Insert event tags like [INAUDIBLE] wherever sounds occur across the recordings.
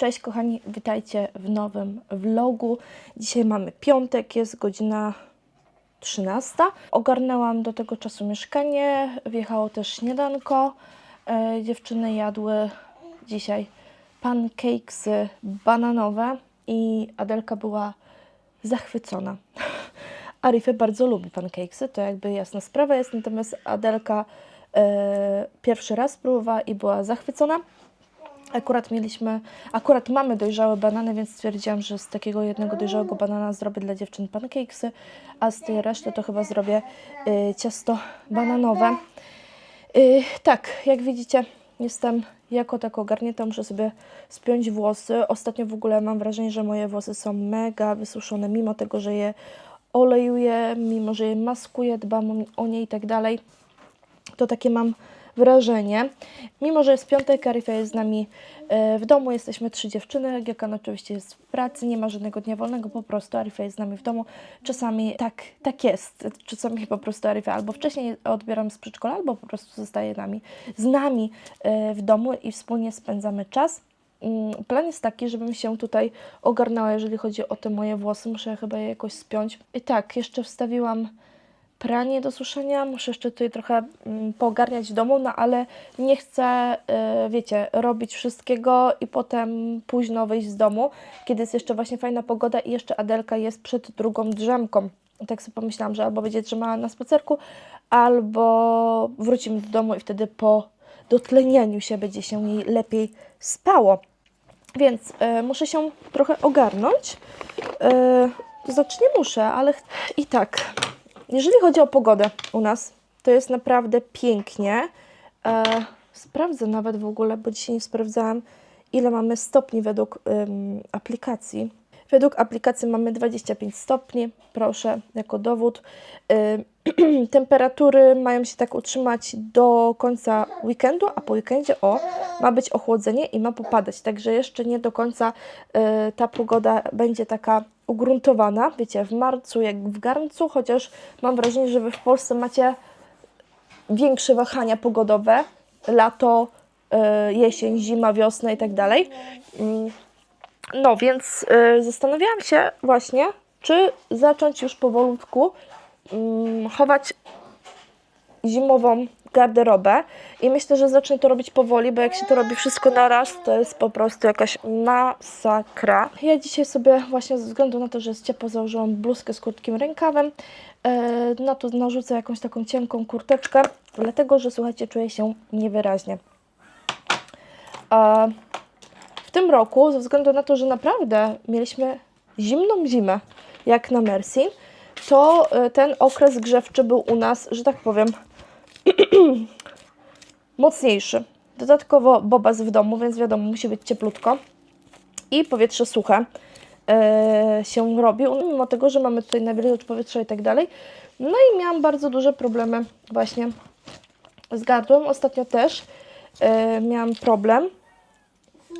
Cześć kochani, witajcie w nowym vlogu. Dzisiaj mamy piątek, jest godzina 13. Ogarnęłam do tego czasu mieszkanie, wjechało też śniadanko. E, dziewczyny jadły dzisiaj pancakesy bananowe i Adelka była zachwycona. [LAUGHS] Arify bardzo lubi pancakesy, to jakby jasna sprawa jest, natomiast Adelka e, pierwszy raz próbowała i była zachwycona. Akurat mieliśmy, akurat mamy dojrzałe banany, więc stwierdziłam, że z takiego jednego dojrzałego banana zrobię dla dziewczyn pancakesy, a z tej reszty to chyba zrobię y, ciasto bananowe. Y, tak, jak widzicie, jestem jako tak ogarnięta, muszę sobie spiąć włosy. Ostatnio w ogóle mam wrażenie, że moje włosy są mega wysuszone, mimo tego, że je olejuję, mimo że je maskuję, dbam o- nie i tak dalej to takie mam wrażenie. Mimo, że jest piątek, Arifia jest z nami e, w domu, jesteśmy trzy dziewczyny, Giekan oczywiście jest w pracy, nie ma żadnego dnia wolnego, po prostu Arifia jest z nami w domu. Czasami tak, tak jest, czasami po prostu Arifia albo wcześniej odbieram z przedszkola, albo po prostu zostaje nami, z nami e, w domu i wspólnie spędzamy czas. Mm, Plan jest taki, żebym się tutaj ogarnęła, jeżeli chodzi o te moje włosy. Muszę chyba je jakoś spiąć. I tak, jeszcze wstawiłam pranie do suszenia. Muszę jeszcze tutaj trochę mm, poogarniać w domu, no ale nie chcę, y, wiecie, robić wszystkiego i potem późno wyjść z domu, kiedy jest jeszcze właśnie fajna pogoda i jeszcze Adelka jest przed drugą drzemką. Tak sobie pomyślałam, że albo będzie trzymała na spacerku, albo wrócimy do domu i wtedy po dotlenieniu się będzie się jej lepiej spało. Więc y, muszę się trochę ogarnąć. Y, znaczy nie muszę, ale i tak. Jeżeli chodzi o pogodę u nas, to jest naprawdę pięknie. E, sprawdzę nawet w ogóle, bo dzisiaj nie sprawdzałam, ile mamy stopni według ym, aplikacji. Według aplikacji mamy 25 stopni, proszę, jako dowód. [CLEARS THROAT] temperatury mają się tak utrzymać do końca weekendu, a po weekendzie o, ma być ochłodzenie i ma popadać. Także jeszcze nie do końca y, ta pogoda będzie taka ugruntowana. Wiecie, w marcu jak w garncu, chociaż mam wrażenie, że wy w Polsce macie większe wahania pogodowe. Lato, y, jesień, zima, wiosna i tak dalej. Mm, No więc y, zastanawiałam się właśnie, czy zacząć już powolutku chować zimową garderobę i myślę, że zacznę to robić powoli, bo jak się to robi wszystko na raz, to jest po prostu jakaś masakra. Ja dzisiaj sobie właśnie ze względu na to, że jest ciepło, założyłam bluzkę z krótkim rękawem. E, na to narzucę jakąś taką cienką kurteczkę, dlatego, że słuchajcie, czuję się niewyraźnie. W tym roku, ze względu na to, że naprawdę mieliśmy zimną zimę, jak na Mercy, to e, ten okres grzewczy był u nas, że tak powiem, [CLEARS THROAT] mocniejszy. Dodatkowo bobas w domu, więc wiadomo, musi być cieplutko. I powietrze suche e, się robi, mimo tego, że mamy tutaj nawilżacz powietrza i tak dalej. No i miałam bardzo duże problemy właśnie z gardłem. Ostatnio też e, miałam problem,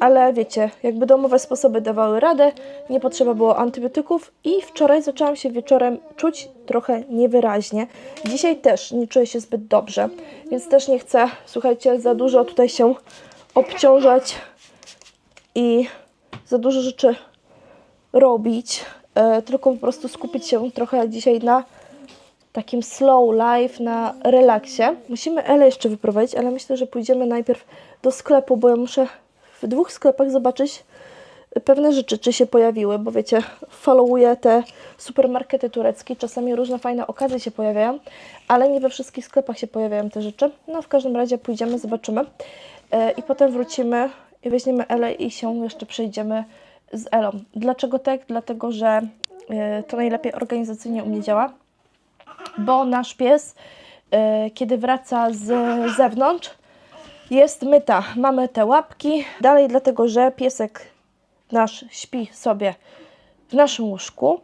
ale wiecie, jakby domowe sposoby dawały radę, nie potrzeba było antybiotyków i wczoraj zaczęłam się wieczorem czuć trochę niewyraźnie. Dzisiaj też nie czuję się zbyt dobrze, więc też nie chcę, słuchajcie, za dużo tutaj się obciążać i za dużo rzeczy robić, e, tylko po prostu skupić się trochę dzisiaj na takim slow life, na relaksie. Musimy Elę jeszcze wyprowadzić, ale myślę, że pójdziemy najpierw do sklepu, bo ja muszę w dwóch sklepach zobaczyć pewne rzeczy, czy się pojawiły, bo wiecie, followuję te supermarkety tureckie, czasami różne fajne okazje się pojawiają, ale nie we wszystkich sklepach się pojawiają te rzeczy. No w każdym razie pójdziemy, zobaczymy e, i potem wrócimy i weźmiemy Elę i się jeszcze przejdziemy z Elą. Dlaczego tak? Dlatego, że e, to najlepiej organizacyjnie u mnie działa, bo nasz pies, e, kiedy wraca z zewnątrz, jest myta. Mamy te łapki. Dalej dlatego, że piesek nasz śpi sobie w naszym łóżku,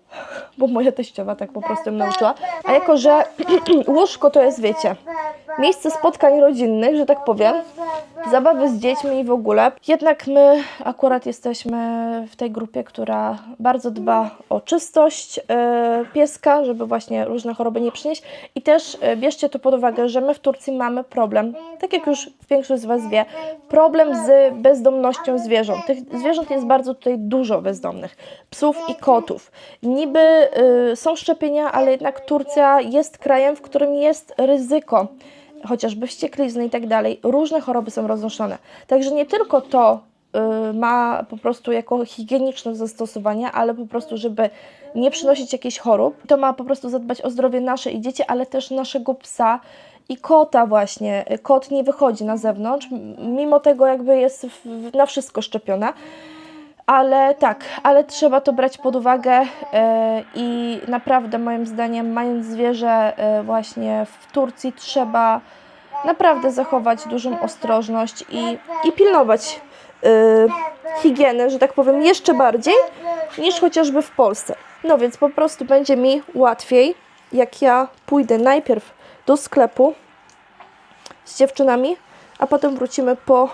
bo moja teściowa tak po prostu mnie nauczyła. A jako, że [CLEARS THROAT] łóżko to jest, wiecie, miejsce spotkań rodzinnych, że tak powiem, zabawy z dziećmi i w ogóle. Jednak my akurat jesteśmy w tej grupie, która bardzo dba o czystość e, pieska, żeby właśnie różne choroby nie przynieść. I też e, bierzcie to pod uwagę, że my w Turcji mamy problem, tak jak już większość z Was wie, problem z bezdomnością zwierząt. Tych zwierząt jest bardzo tutaj dużo bezdomnych, psów i kotów. Niby y, są szczepienia, ale jednak Turcja jest krajem, w którym jest ryzyko chociażby wścieklizny i tak dalej, różne choroby są roznoszone. Także nie tylko to y, ma po prostu jako higieniczne zastosowanie, ale po prostu, żeby nie przynosić jakichś chorób. To ma po prostu zadbać o zdrowie nasze i dzieci, ale też naszego psa i kota właśnie. Kot nie wychodzi na zewnątrz, mimo tego jakby jest w, na wszystko szczepiona. Ale tak, ale trzeba to brać pod uwagę e, i naprawdę moim zdaniem, mając zwierzę e, właśnie w Turcji, trzeba naprawdę zachować dużą ostrożność i, i pilnować e, higieny, że tak powiem, jeszcze bardziej niż chociażby w Polsce. No więc po prostu będzie mi łatwiej, jak ja pójdę najpierw do sklepu z dziewczynami, a potem wrócimy po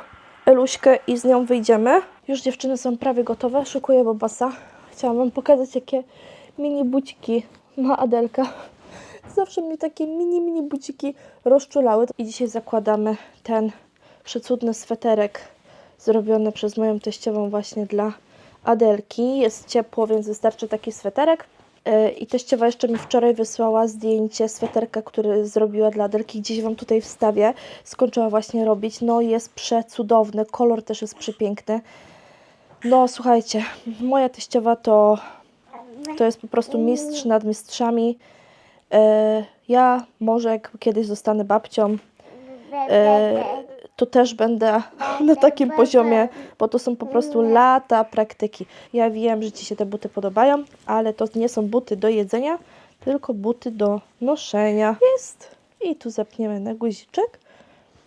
Eluśkę i z nią wyjdziemy. Już dziewczyny są prawie gotowe, szykuję Bobasa. Chciałam Wam pokazać, jakie mini buciki ma Adelka. Zawsze mnie takie mini, mini buciki rozczulały. I dzisiaj zakładamy ten przecudny sweterek zrobiony przez moją teściową właśnie dla Adelki. Jest ciepło, więc wystarczy taki sweterek. Yy, I teściowa jeszcze mi wczoraj wysłała zdjęcie sweterka, który zrobiła dla Adelki. Gdzieś Wam tutaj wstawię. Skończyła właśnie robić. No jest przecudowny. Kolor też jest przepiękny. No słuchajcie, moja teściowa to, to jest po prostu mistrz nad mistrzami. E, ja może jak kiedyś zostanę babcią, e, to też będę [LAUGHS] na takim poziomie, bo to są po prostu lata praktyki. Ja wiem, że Ci się te buty podobają, ale to nie są buty do jedzenia, tylko buty do noszenia. Jest. I tu zapniemy na guziczek.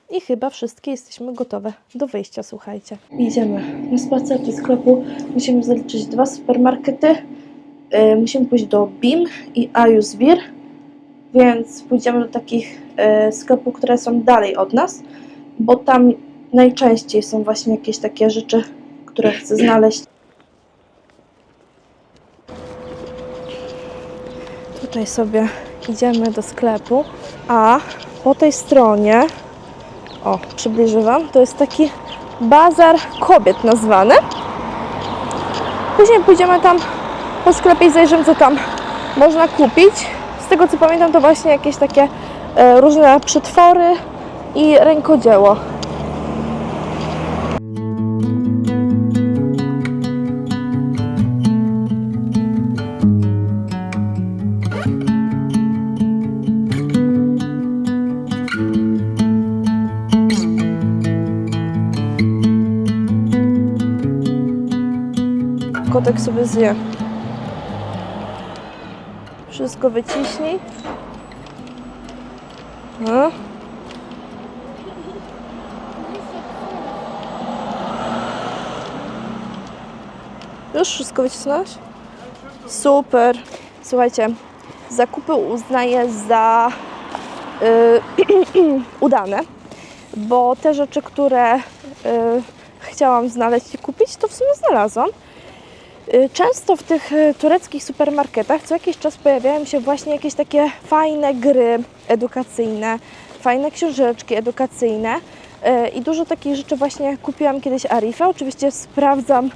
I chyba wszystkie jesteśmy gotowe do wyjścia, słuchajcie. Idziemy na spacer do sklepu. Musimy zaliczyć dwa supermarkety. E, musimy pójść do BIM i Ayusbir, więc pójdziemy do takich e, sklepów, które są dalej od nas, bo tam najczęściej są właśnie jakieś takie rzeczy, które chcę znaleźć. Tutaj sobie idziemy do sklepu, a po tej stronie o, przybliżę Wam. To jest taki bazar kobiet nazwany. Później pójdziemy tam po sklepie i zajrzymy, co tam można kupić. Z tego co pamiętam, to właśnie jakieś takie e, różne przetwory i rękodzieło. Sobie zje. Wszystko wyciśnij. No. Już wszystko wycisnąłeś? Super. Słuchajcie, zakupy uznaję za y, [CLEARS THROAT] udane, bo te rzeczy, które y, chciałam znaleźć i kupić, to w sumie znalazłam. Y, Często w tych y, tureckich supermarketach co jakiś czas pojawiają się właśnie jakieś takie fajne gry edukacyjne, fajne książeczki edukacyjne y, i dużo takich rzeczy właśnie kupiłam kiedyś Arifę. Oczywiście sprawdzam,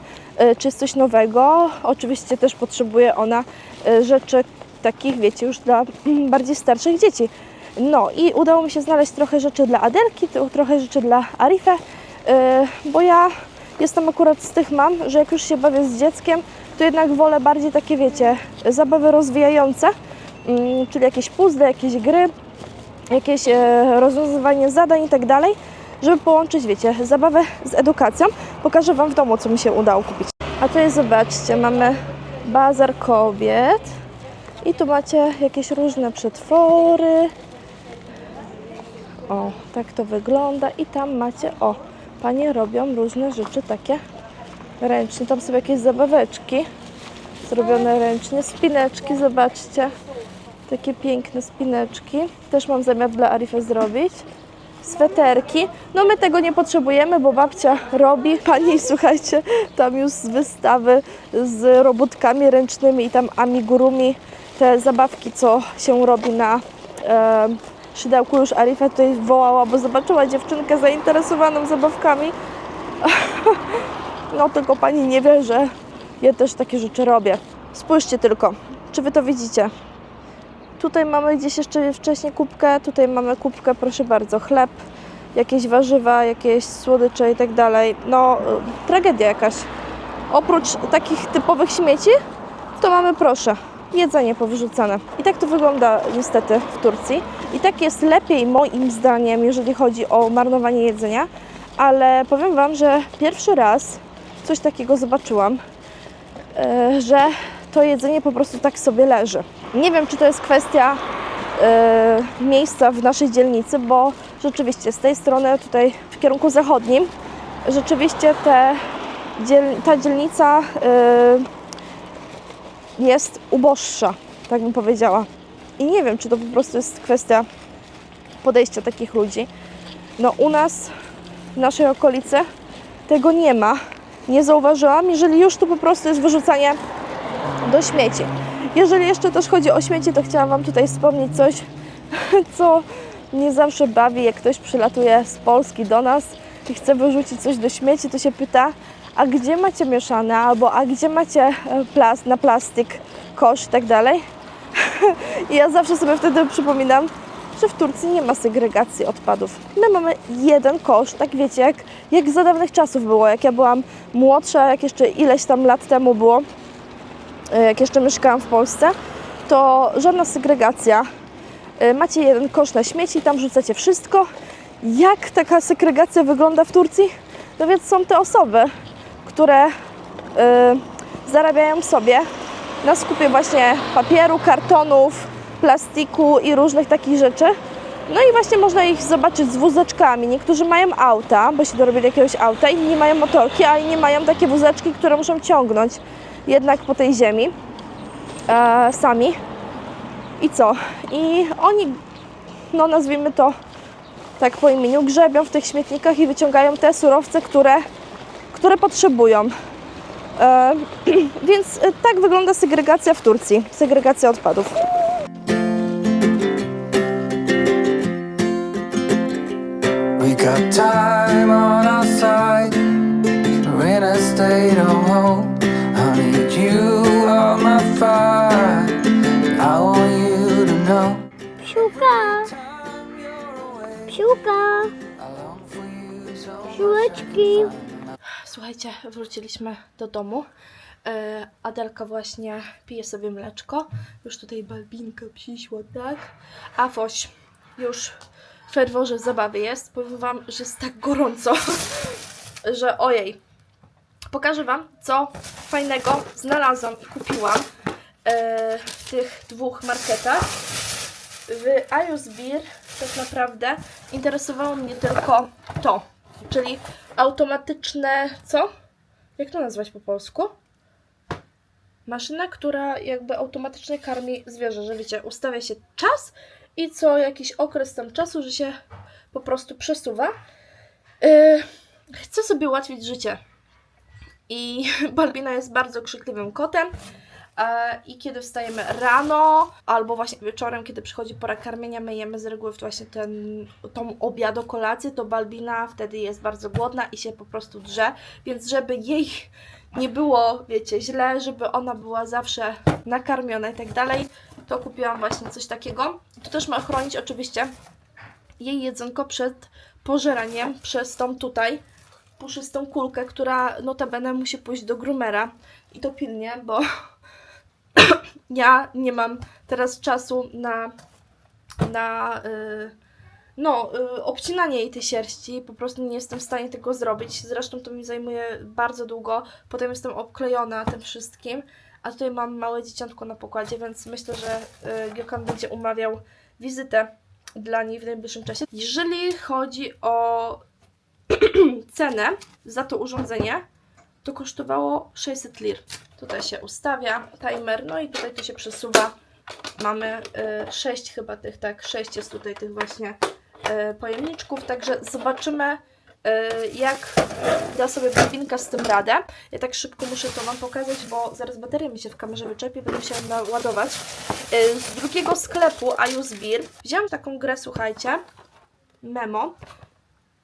czy jest coś nowego. Oczywiście też potrzebuje ona rzeczy takich, wiecie, już dla [CLEARS THROAT] bardziej starszych dzieci. No i udało mi się znaleźć trochę rzeczy dla Adelki, trochę rzeczy dla Arifę, bo ja jestem akurat z tych mam, że jak już się bawię z dzieckiem, to jednak wolę bardziej takie, wiecie, zabawy rozwijające, mm, czyli jakieś puzzle, jakieś gry, jakieś e, rozwiązywanie zadań i tak dalej, żeby połączyć, wiecie, zabawę z edukacją. Pokażę Wam w domu, co mi się udało kupić. A tutaj zobaczcie, mamy bazar kobiet i tu macie jakieś różne przetwory. O, tak to wygląda i tam macie, o, panie robią różne rzeczy takie ręcznie. Tam są jakieś zabaweczki zrobione ręcznie, spineczki, zobaczcie. Takie piękne spineczki. Też mam zamiar dla Arify zrobić. Sweterki. No my tego nie potrzebujemy, bo babcia robi. Pani, słuchajcie, tam już z wystawy z robótkami ręcznymi i tam amigurumi, te zabawki, co się robi na e, szydełku. Już Arifa tutaj wołała, bo zobaczyła dziewczynkę zainteresowaną zabawkami. [LAUGHS] No tylko pani nie wie, że ja też takie rzeczy robię. Spójrzcie tylko, czy wy to widzicie? Tutaj mamy gdzieś jeszcze wcześniej kubkę, tutaj mamy kubkę, proszę bardzo, chleb, jakieś warzywa, jakieś słodycze i tak dalej. No, y, tragedia jakaś. Oprócz takich typowych śmieci, to mamy, proszę, jedzenie powyrzucane. I tak to wygląda niestety w Turcji. I tak jest lepiej moim zdaniem, jeżeli chodzi o marnowanie jedzenia, ale powiem Wam, że pierwszy raz coś takiego zobaczyłam, e, że to jedzenie po prostu tak sobie leży. Nie wiem, czy to jest kwestia e, miejsca w naszej dzielnicy, bo rzeczywiście z tej strony, tutaj w kierunku zachodnim, rzeczywiście te, ta dzielnica e, jest uboższa, tak bym powiedziała. I nie wiem, czy to po prostu jest kwestia podejścia takich ludzi. No u nas, w naszej okolicy, tego nie ma. Nie zauważyłam. Jeżeli już, to po prostu jest wyrzucanie do śmieci. Jeżeli jeszcze też chodzi o śmieci, to chciałam Wam tutaj wspomnieć coś, [LAUGHS] co mnie zawsze bawi, jak ktoś przylatuje z Polski do nas i chce wyrzucić coś do śmieci, to się pyta, a gdzie macie mieszane, albo a gdzie macie e, plast, na plastik, kosz i tak dalej. [LAUGHS] I ja zawsze sobie wtedy przypominam, że w Turcji nie ma segregacji odpadów. My mamy jeden kosz, tak wiecie, jak, jak za dawnych czasów było, jak ja byłam młodsza, jak jeszcze ileś tam lat temu było, e, jak jeszcze mieszkałam w Polsce, to żadna segregacja. E, Macie jeden kosz na śmieci, tam rzucacie wszystko. Jak taka segregacja wygląda w Turcji? No więc są te osoby, które e, zarabiają sobie na skupie właśnie papieru, kartonów, plastiku i różnych takich rzeczy. No i właśnie można ich zobaczyć z wózeczkami. Niektórzy mają auta, bo się dorobili jakiegoś auta, inni mają motorki, a inni mają takie wózeczki, które muszą ciągnąć jednak po tej ziemi e, sami. I co? I oni, no nazwijmy to tak po imieniu, grzebią w tych śmietnikach i wyciągają te surowce, które, które potrzebują. E, [CLEARS THROAT] więc e, tak wygląda segregacja w Turcji, segregacja odpadów. We got time on our side. We're in a state of hope. I need you on my fire. I want you to know. Psiuka, psiuka, psiułeczki. Słuchajcie, wróciliśmy do domu. E, Adelka właśnie pije sobie mleczko. Już tutaj Balbinka psiśła, tak? A Foś już w ferworze zabawy jest. Powiem Wam, że jest tak gorąco, [LAUGHS] że ojej. Pokażę Wam, co fajnego znalazłam i kupiłam e, w tych dwóch marketach. W Ayus Beer tak naprawdę interesowało mnie tylko to, czyli automatyczne, co? Jak to nazwać po polsku? Maszyna, która jakby automatycznie karmi zwierzę, że wiecie, ustawia się czas i co jakiś okres tam czasu, że się po prostu przesuwa. Yy, chcę sobie ułatwić życie. I [LAUGHS] Balbina jest bardzo krzykliwym kotem. E, I kiedy wstajemy rano, albo właśnie wieczorem, kiedy przychodzi pora karmienia, my jemy z reguły właśnie ten, tą obiado kolację, to Balbina wtedy jest bardzo głodna i się po prostu drze. Więc żeby jej nie było, wiecie, źle, żeby ona była zawsze nakarmiona i tak dalej, to kupiłam właśnie coś takiego. To też ma chronić oczywiście jej jedzonko przed pożeraniem przez tą tutaj puszystą kulkę, która notabene musi pójść do groomera. I to pilnie, bo [COUGHS] ja nie mam teraz czasu na, na y, no, y, obcinanie jej tej sierści. Po prostu nie jestem w stanie tego zrobić. Zresztą to mi zajmuje bardzo długo. Potem jestem obklejona tym wszystkim. A tutaj mam małe dzieciątko na pokładzie, więc myślę, że y, Giokan będzie umawiał wizytę dla niej w najbliższym czasie. Jeżeli chodzi o [CLEARS THROAT] cenę za to urządzenie, to kosztowało 600 lir. Tutaj się ustawia timer, no i tutaj to się przesuwa Mamy y, sześć chyba tych, tak, sześć jest tutaj tych właśnie y, pojemniczków, także zobaczymy y, jak da sobie Barbinka z tym radę. Ja tak szybko muszę to Wam pokazać, bo zaraz bateria mi się w kamerze wyczepi, będę musiała naładować. Y, z drugiego sklepu iUSBIR wziąłam taką grę, słuchajcie, Memo.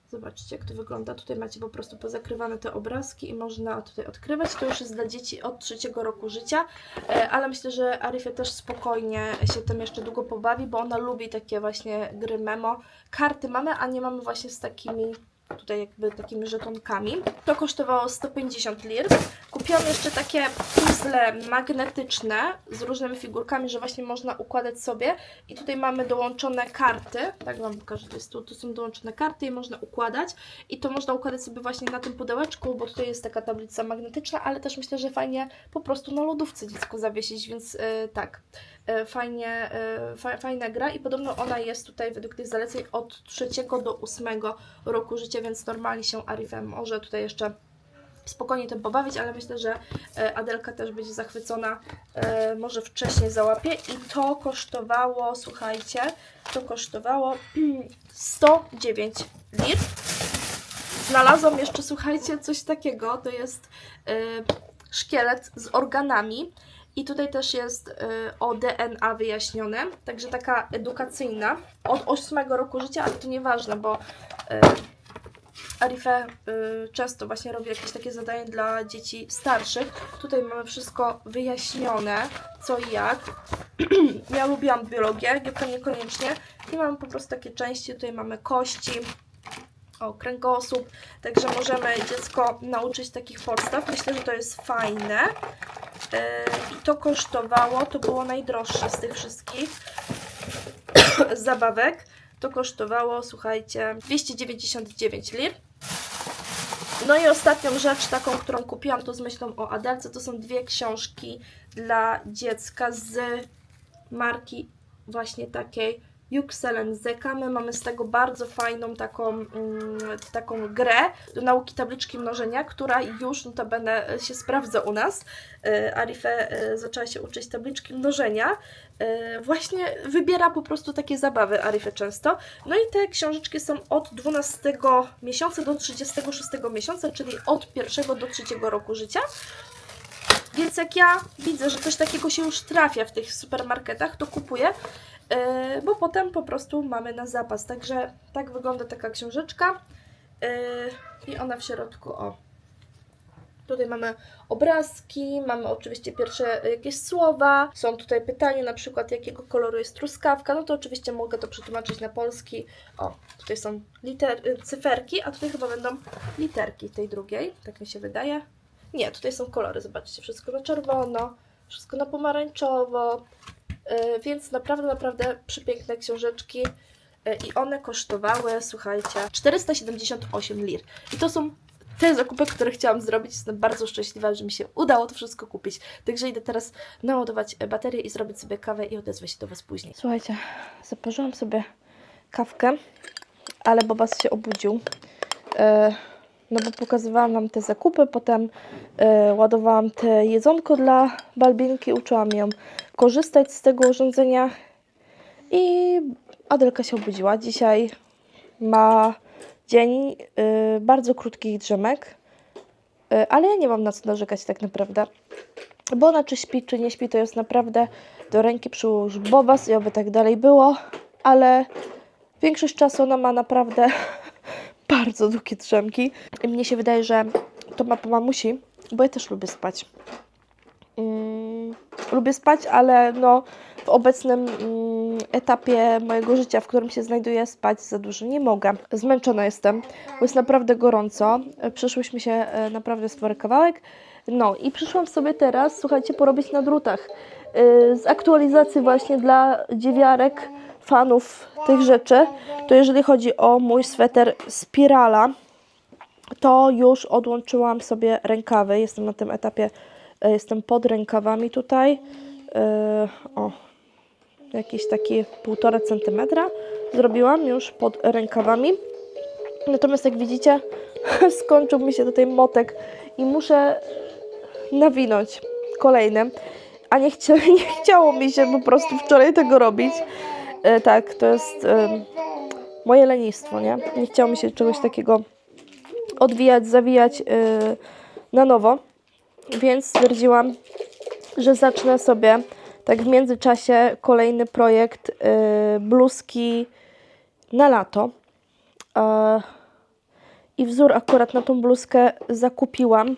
Zobaczcie, jak to wygląda. Tutaj macie po prostu pozakrywane te obrazki i można tutaj odkrywać. To już jest dla dzieci od trzeciego roku życia, e, ale myślę, że Arifia też spokojnie się tym jeszcze długo pobawi, bo ona lubi takie właśnie gry memo. Karty mamy, a nie mamy właśnie z takimi tutaj jakby takimi żetonkami. To kosztowało 150 lir. Kupiłam jeszcze takie puzzle magnetyczne z różnymi figurkami, że właśnie można układać sobie. I tutaj mamy dołączone karty. Tak Wam pokażę, to, jest tu, tu są dołączone karty i można układać. I to można układać sobie właśnie na tym pudełeczku, bo tutaj jest taka tablica magnetyczna, ale też myślę, że fajnie po prostu na lodówce dziecko zawiesić, więc yy, tak. Yy, fajnie, fa fajna gra i podobno ona jest tutaj według tych zaleceń od 3 do 8 roku życia, więc normalnie się Arifem może tutaj jeszcze spokojnie tym pobawić, ale myślę, że e, Adelka też będzie zachwycona, e, może wcześniej załapie. I to kosztowało, słuchajcie, to kosztowało [CLEARS THROAT] 109 lir. Znalazłam jeszcze, słuchajcie, coś takiego, to jest e, szkielet z organami. I tutaj też jest o DNA wyjaśnione, także taka edukacyjna, od 8 roku życia, ale to nieważne, bo Arife y, często właśnie robi jakieś takie zadania dla dzieci starszych. Tutaj mamy wszystko wyjaśnione, co i jak. [CLEARS THROAT] ja lubiłam biologię, Gierka niekoniecznie. I mamy po prostu takie części, tutaj mamy kości, o, kręgosłup, także możemy dziecko nauczyć takich podstaw. Myślę, że to jest fajne. Yy, I to kosztowało, to było najdroższe z tych wszystkich [CLEARS THROAT] zabawek. To kosztowało, słuchajcie, 299 lir. No i ostatnią rzecz, taką, którą kupiłam, to z myślą o Adelce, to są dwie książki dla dziecka z marki właśnie takiej Juxelen Zeka. My mamy z tego bardzo fajną taką, mm, taką grę do nauki tabliczki mnożenia, która już notabene się sprawdza u nas. E, Arife e, zaczęła się uczyć tabliczki mnożenia. E, Właśnie wybiera po prostu takie zabawy Arife często. No i te książeczki są od 12 miesiąca do 36 miesiąca, czyli od pierwszego do trzeciego roku życia. Więc jak ja widzę, że coś takiego się już trafia w tych supermarketach, to kupuję, bo potem po prostu mamy na zapas. Także tak wygląda taka książeczka. Yy, I ona w środku, o. Tutaj mamy obrazki, mamy oczywiście pierwsze jakieś słowa. Są tutaj pytania, na przykład jakiego koloru jest truskawka. No to oczywiście mogę to przetłumaczyć na polski. O, tutaj są liter, y, cyferki, a tutaj chyba będą literki tej drugiej, tak mi się wydaje. Nie, tutaj są kolory, zobaczcie, wszystko na czerwono, wszystko na pomarańczowo, więc naprawdę, naprawdę przepiękne książeczki yy, i one kosztowały, słuchajcie, 478 lir. I to są te zakupy, które chciałam zrobić. Jestem bardzo szczęśliwa, że mi się udało to wszystko kupić. Także idę teraz naładować baterię i zrobić sobie kawę i odezwę się do Was później. Słuchajcie, zaparzyłam sobie kawkę, ale Bobas się obudził. E, no bo pokazywałam Wam te zakupy, potem e, ładowałam te jedzonko dla Balbinki, uczyłam ją korzystać z tego urządzenia i Adelka się obudziła. Dzisiaj ma dzień y, bardzo krótkich drzemek, y, ale ja nie mam na co narzekać tak naprawdę. Bo ona czy śpi, czy nie śpi, to jest naprawdę do ręki przyłóż Bobas i oby tak dalej było, ale większość czasu ona ma naprawdę [LAUGHS] bardzo długie drzemki. I mnie się wydaje, że to ma po mamusi, bo ja też lubię spać. Mm, lubię spać, ale no w obecnym mm, etapie mojego życia, w którym się znajduję, spać za dużo nie mogę. Zmęczona jestem, bo jest naprawdę gorąco. Przyszłyśmy się e, naprawdę spory kawałek. No i przyszłam sobie teraz, słuchajcie, porobić na drutach. E, Z aktualizacji właśnie dla dziewiarek, fanów tych rzeczy, to jeżeli chodzi o mój sweter Spirala, to już odłączyłam sobie rękawy. Jestem na tym etapie, jestem pod rękawami tutaj. E, o, jakieś takie półtora centymetra zrobiłam już pod rękawami. Natomiast jak widzicie, [LAUGHS] skończył mi się tutaj motek i muszę nawinąć kolejny. a nie, chcia, [LAUGHS] nie chciało mi się po prostu wczoraj tego robić. E, tak, to jest e, moje lenistwo, nie? Nie chciało mi się czegoś takiego odwijać, zawijać e, na nowo, więc stwierdziłam, że zacznę sobie tak w międzyczasie kolejny projekt e, bluzki na lato. E, I wzór akurat na tą bluzkę zakupiłam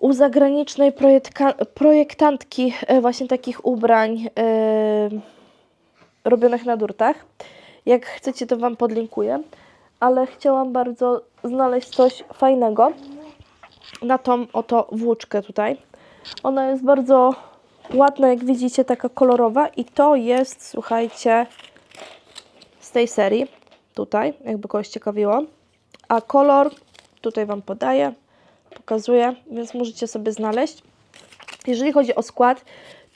u zagranicznej projektantki e, właśnie takich ubrań e, robionych na durtach. Jak chcecie, to Wam podlinkuję. Ale chciałam bardzo znaleźć coś fajnego na tą oto włóczkę tutaj. Ona jest bardzo ładna, jak widzicie, taka kolorowa i to jest, słuchajcie, z tej serii, tutaj, jakby kogoś ciekawiło. A kolor tutaj Wam podaję, pokazuję, więc możecie sobie znaleźć. Jeżeli chodzi o skład,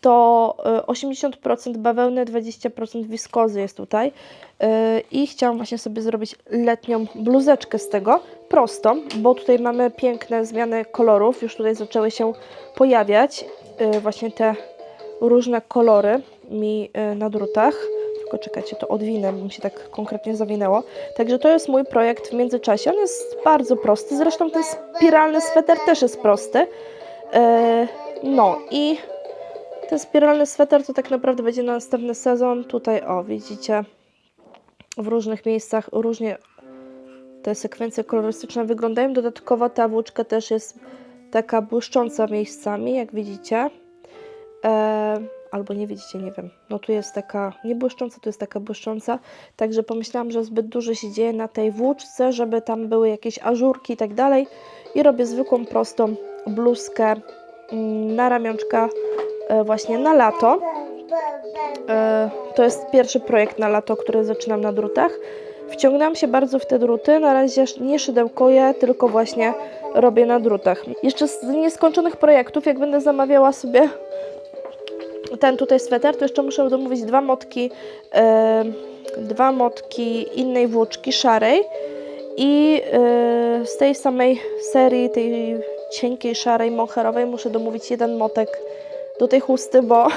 to y, 80% bawełny, 20% wiskozy jest tutaj. Y, I chciałam właśnie sobie zrobić letnią bluzeczkę z tego, prostą, bo tutaj mamy piękne zmiany kolorów, już tutaj zaczęły się pojawiać y, właśnie te różne kolory mi na drutach. Tylko czekajcie, to odwinę, bo mi się tak konkretnie zawinęło. Także to jest mój projekt w międzyczasie. On jest bardzo prosty. Zresztą ten spiralny sweter też jest prosty. E, No i ten spiralny sweter to tak naprawdę będzie na następny sezon. Tutaj, o, widzicie, w różnych miejscach różnie te sekwencje kolorystyczne wyglądają. Dodatkowo ta włóczka też jest taka błyszcząca miejscami, jak widzicie. E, albo nie widzicie, nie wiem. No tu jest taka nie błyszcząca, tu jest taka błyszcząca. Także pomyślałam, że zbyt dużo się dzieje na tej włóczce, żeby tam były jakieś ażurki i tak dalej. I robię zwykłą, prostą bluzkę mm, na ramionczka właśnie na lato. E, To jest pierwszy projekt na lato, który zaczynam na drutach. Wciągnęłam się bardzo w te druty. Na razie nie szydełkuję, tylko właśnie robię na drutach. Jeszcze z nieskończonych projektów, jak będę zamawiała sobie ten tutaj sweter, to jeszcze muszę domówić dwa motki, e, dwa motki innej włóczki szarej i e, z tej samej serii, tej cienkiej, szarej, moherowej muszę domówić jeden motek do tej chusty, bo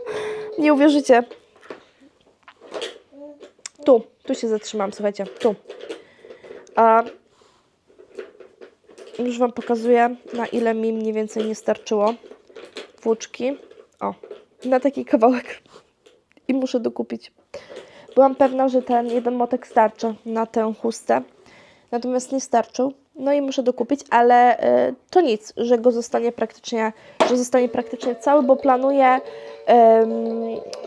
[LAUGHS] nie uwierzycie. Tu, tu się zatrzymam, słuchajcie, tu. A już Wam pokazuję, na ile mi mniej więcej nie starczyło włóczki. O, na taki kawałek. I muszę dokupić. Byłam pewna, że ten jeden motek starczy na tę chustę. Natomiast nie starczył. No i muszę dokupić, ale y, to nic, że go zostanie praktycznie, że zostanie praktycznie cały, bo planuję ym,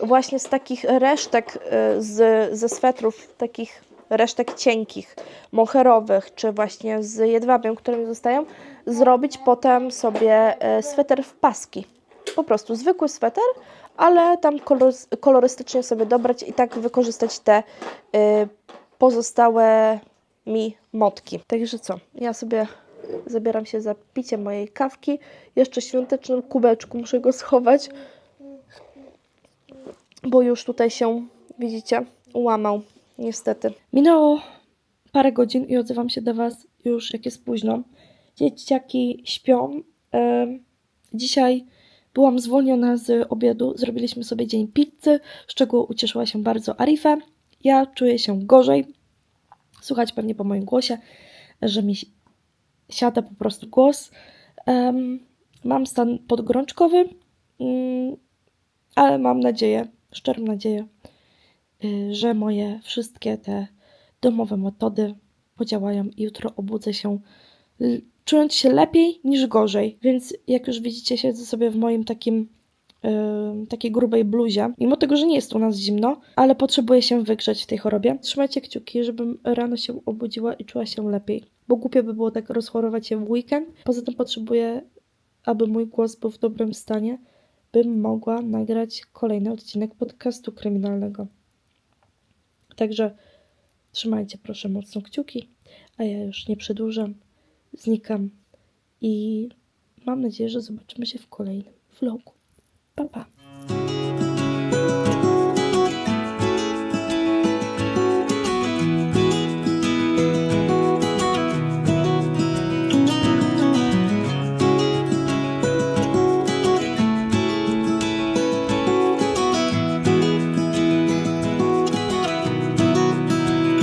właśnie z takich resztek y, z, ze swetrów, takich resztek cienkich, moherowych, czy właśnie z jedwabiem, które mi zostają, zrobić potem sobie y, sweter w paski. Po prostu zwykły sweter, ale tam kolorys- kolorystycznie sobie dobrać i tak wykorzystać te y, pozostałe mi motki. Także co, ja sobie zabieram się za picie mojej kawki. Jeszcze świątecznym kubeczku muszę go schować, bo już tutaj się, widzicie, łamał, niestety. Minęło parę godzin i odzywam się do Was już, jak jest późno. Dzieciaki śpią. Dzisiaj byłam zwolniona z obiadu. Zrobiliśmy sobie dzień pizzy, z czego ucieszyła się bardzo Arife. Ja czuję się gorzej. Słuchać pewnie po moim głosie, że mi siada po prostu głos. Em, mam stan podgorączkowy, mm, ale mam nadzieję, szczerą nadzieję, y, że moje wszystkie te domowe metody podziałają i jutro obudzę się czując się lepiej niż gorzej. Więc jak już widzicie, siedzę sobie w moim takim y, takiej grubej bluzie, mimo tego, że nie jest u nas zimno, ale potrzebuję się wygrzać w tej chorobie. Trzymajcie kciuki, żebym rano się obudziła i czuła się lepiej, bo głupio by było tak rozchorować się w weekend. Poza tym potrzebuję, aby mój głos był w dobrym stanie, bym mogła nagrać kolejny odcinek podcastu kryminalnego. Także trzymajcie proszę mocno kciuki, a ja już nie przedłużam, znikam i mam nadzieję, że zobaczymy się w kolejnym vlogu. Па-па!